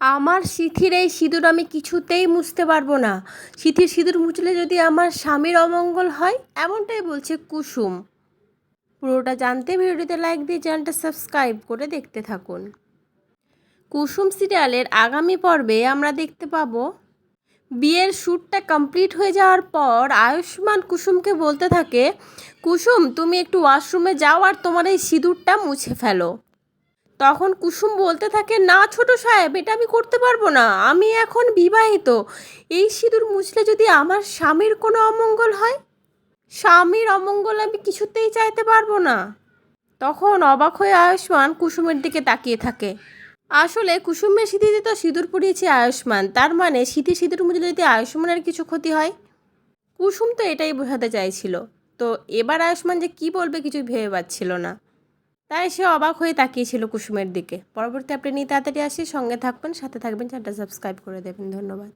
আমার সিথির এই সিঁদুর আমি কিছুতেই মুছতে পারব না। সিথির সিঁদুর মুছলে যদি আমার স্বামীর অমঙ্গল হয়, এমনটাই বলছে কুসুম। পুরোটা জানতে ভিডিওটিতে লাইক দিয়ে চ্যানেলটা সাবস্ক্রাইব করে দেখতে থাকুন। কুসুম সিরিয়ালের আগামী পর্বে আমরা দেখতে পাবো, বিয়ের শ্যুটটা কমপ্লিট হয়ে যাওয়ার পর আয়ুষ্মান কুসুমকে বলতে থাকে, কুসুম, তুমি একটু ওয়াশরুমে যাও আর তোমার এই সিঁদুরটা মুছে ফেলো। তখন কুসুম বলতে থাকে, না ছোট সাহেব, এটা আমি করতে পারব না, আমি এখন বিবাহিত। এই সিঁদুর মুছলে যদি আমার স্বামীর কোনো অমঙ্গল হয়? স্বামীর অমঙ্গল আমি কিছুতেই চাইতে পারব না। তখন অবাক হয়ে আয়ুষ্মান কুসুমের দিকে তাকিয়ে থাকে। আসলে কুসুমের স্মৃতিতে তো সিঁদুর পরিয়েছে আয়ুষ্মান, তার মানে স্মৃতি সিঁদুর মুছলে যদি আয়ুষ্মানের কিছু ক্ষতি হয়? কুসুম তো এটাই বোঝাতে চাইছিল। তো এবার আয়ুষ্মান যে কি বলবে কিছু ভেবে পাচ্ছিল না। তাই সে অবাক হয়ে তাকিয়েছিল কুসুমের দিকে। পরবর্তী আপনি নিয়ে তাড়াতাড়ি আসি, সঙ্গে থাকবেন, সাথে থাকবেন, চ্যানেলটা সাবস্ক্রাইব করে দেবেন। ধন্যবাদ।